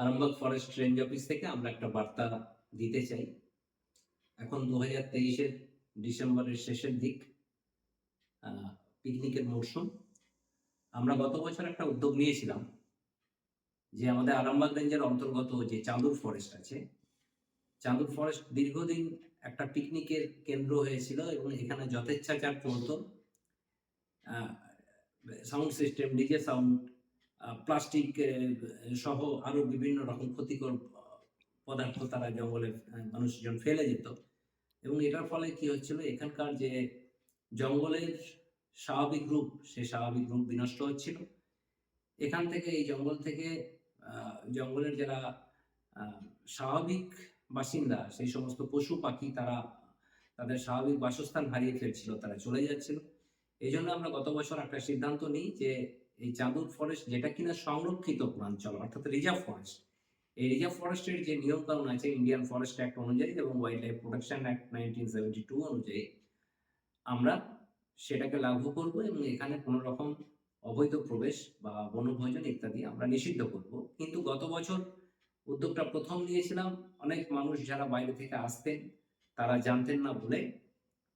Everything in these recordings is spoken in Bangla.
আরামবাগ ফরেস্ট রেঞ্জ অফিস থেকে আমরা একটা বার্তা দিতে চাই। এখন দু হাজার তেইশের ডিসেম্বরের শেষের দিক পিকনিকের মরশুম। আমরা গত বছর একটা উদ্যোগ নিয়েছিলাম যে আমাদের আরামবাগ রেঞ্জের অন্তর্গত যে চাঁদুর ফরেস্ট আছে, চাঁদুর ফরেস্ট দীর্ঘদিন একটা পিকনিকের কেন্দ্র হয়েছিল এবং এখানে যথেচ্ছাচার চলতো। Sound system DJ sound plastic সহ আরও বিভিন্ন রকম ক্ষতিকর পদার্থ তারা জঙ্গলে মানুষজন ফেলে যেত এবং এটার ফলে কি হচ্ছিল, এখানকার যে জঙ্গলের স্বাভাবিক রূপ, সে স্বাভাবিক রূপ বিনষ্ট হচ্ছিল। এখান থেকে, এই জঙ্গল থেকে জঙ্গলের যারা স্বাভাবিক বাসিন্দা, সেই সমস্ত পশু পাখি তারা তাদের স্বাভাবিক বাসস্থান হারিয়ে ফেলছিল, তারা চলে যাচ্ছিল। এই জন্য আমরা গত বছর একটা সিদ্ধান্ত নিই যে এই চাঁদুর ফরেস্ট যেটা কিনা সংরক্ষিত বনাঞ্চল অর্থাৎ রিজার্ভ ফরেস্ট এই রিজার্ভ ফরেস্টের যে নিয়ম কানুন আছে ইন্ডিয়ান ফরেস্ট অ্যাক্ট অনুযায়ী এবং wild life protection act nineteen seventy two অনুযায়ী, আমরা সেটাকে লাগু করব এবং এখানে কোনো রকম অবৈধ প্রবেশ বা বনভোজন ইত্যাদি আমরা নিষিদ্ধ করব। কিন্তু গত বছর উদ্যোগটা প্রথম নিয়েছিলাম। অনেক মানুষ যারা বাইরে থেকে আসতেন, তারা জানতেন না বলে।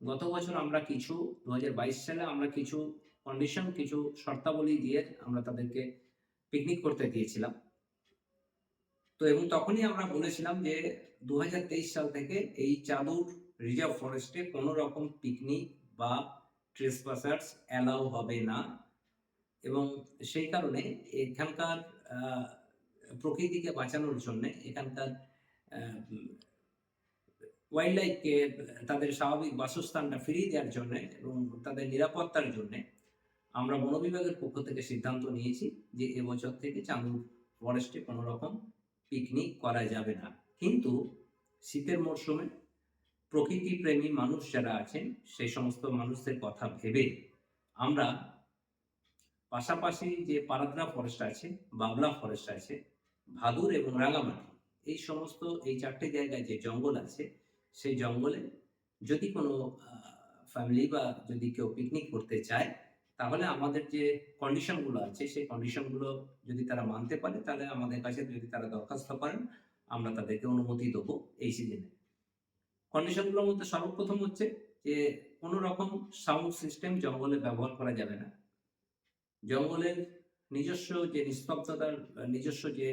গত বছর আমরা কিছু দু হাজার বাইশ সালে আমরা কিছু কন্ডিশন কিছু শর্তাবলী দিয়ে আমরা তাদেরকে পিকনিক করতে দিয়েছিলাম তো এবং তখনই আমরা বলেছিলাম যে দুহাজার তেইশ সাল থেকে এই চাদুর রিজার্ভ ফরেস্টে কোনো রকম পিকনিক বা ট্রেসপাসার্স অ্যালাউ হবে না। এবং সেই কারণে এখানকার প্রকৃতিকে বাঁচানোর জন্য এখানকার ওয়াইল্ড লাইফকে তাদের স্বাভাবিক বাসস্থানটা ফিরিয়ে দেওয়ার জন্য এবং তাদের নিরাপত্তার জন্য আমরা বন বিভাগের পক্ষ থেকে সিদ্ধান্ত নিয়েছি যে এবছর থেকে চাঁদুর ফরেস্টে কোনো রকম পিকনিক করা যাবে না। কিন্তু শীতের মরশুমে প্রকৃতি প্রেমী মানুষ যারা আছেন, সেই সমস্ত মানুষদের কথা ভেবে আমরা পাশাপাশি যে পারাদ্রা ফরেস্ট আছে, বাবলা ফরেস্ট আছে, ভাদুর এবং রাঙামাটি, এই সমস্ত এই চারটে জায়গায় যে জঙ্গল আছে, সেই জঙ্গলে যদি কোনো ফ্যামিলি বা যদি কেউ পিকনিক করতে চায় তাহলে আমাদের যে কন্ডিশনগুলো আছে, সেই কন্ডিশনগুলো যদি তারা মানতে পারে, তাহলে আমাদের কাছে যদি তারা দরখাস্ত করেন, আমরা তাদেরকে অনুমতি দেবো এই সিজনে কন্ডিশনগুলোর মধ্যে সর্বপ্রথম হচ্ছে যে, কোনো রকম সাউন্ড সিস্টেম জঙ্গলে ব্যবহার করা যাবে না। জঙ্গলের নিজস্ব যে নিস্তব্ধতার, নিজস্ব যে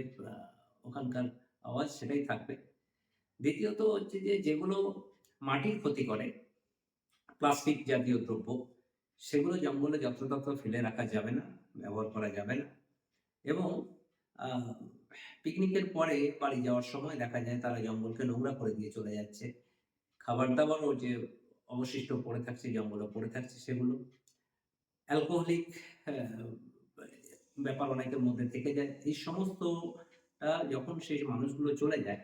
ওখানকার আওয়াজ সেটাই থাকবে। দ্বিতীয়ত হচ্ছে যে, যেগুলো মাটির ক্ষতি করে, প্লাস্টিক জাতীয় দ্রব্য সেগুলো জঙ্গলে যত্রতত্র ফেলে রাখা যাবে না, ব্যবহার করা যাবে না। এবং পিকনিকের পরে বাড়ি যাওয়ার সময় দেখা যায় তারা জঙ্গলকে নোংরা করে দিয়ে চলে যাচ্ছে। খাবার দাবারও যে অবশিষ্ট পড়ে থাকছে, জঙ্গলে পড়ে থাকছে সেগুলো। অ্যালকোহলিক ব্যাপার অনেকের মধ্যে থেকে যায়। এই সমস্ত যখন সেই মানুষগুলো চলে যায়,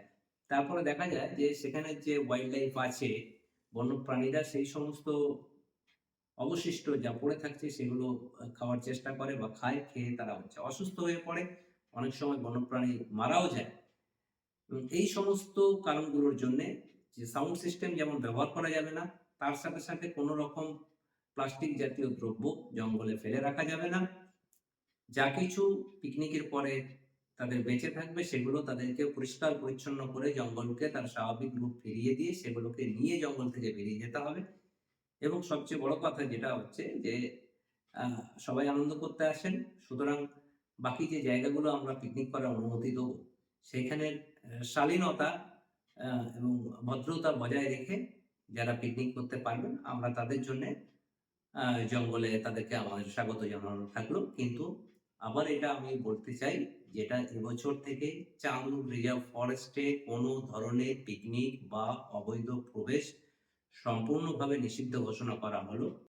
তারপরে দেখা যায় যে সেখানে যে ওয়াইল্ড লাইফ আছে বন্যপ্রাণীরা সেই সমস্ত অবশিষ্ট যা পড়ে থাকছে সেগুলো খাওয়ার চেষ্টা করে বা খায়, খেয়ে তারা হচ্ছে অসুস্থ হয়ে পড়ে। অনেক সময় বন্যপ্রাণী মারাও যায়। এই সমস্ত কারণগুলোর জন্য যে সাউন্ড সিস্টেম যেমন ব্যবহার করা যাবে না, তার সাথে সাথে কোনো রকম প্লাস্টিক জাতীয় দ্রব্য জঙ্গলে ফেলে রাখা যাবে না। যা কিছু পিকনিকের পরে তাদের বেঁচে থাকবে, সেগুলো তাদেরকে পরিষ্কার পরিচ্ছন্ন করে জঙ্গলকে তার স্বাভাবিক রূপ ফিরিয়ে দিয়ে সেগুলোকে নিয়ে জঙ্গল থেকে বেরিয়ে যেতে হবে। এবং সবচেয়ে বড় কথা যেটা হচ্ছে যে সবাই আনন্দ করতে আসেন। সুতরাং বাকি যে জায়গাগুলো আমরা পিকনিক করার অনুমতি দেবো সেইখানে আহ, শালীনতা এবং ভদ্রতা বজায় রেখে যারা পিকনিক করতে পারবেন আমরা তাদের জন্য জঙ্গলে তাদেরকে আমাদের স্বাগত জানানো থাকল। কিন্তু আবার এটা আমি বলতে চাই যেটা এবছর থেকে চাঁদুর রিজার্ভ ফরেস্টে কোনো ধরনের পিকনিক বা অবৈধ প্রবেশ সম্পূর্ণভাবে নিষিদ্ধ ঘোষণা করা হলো।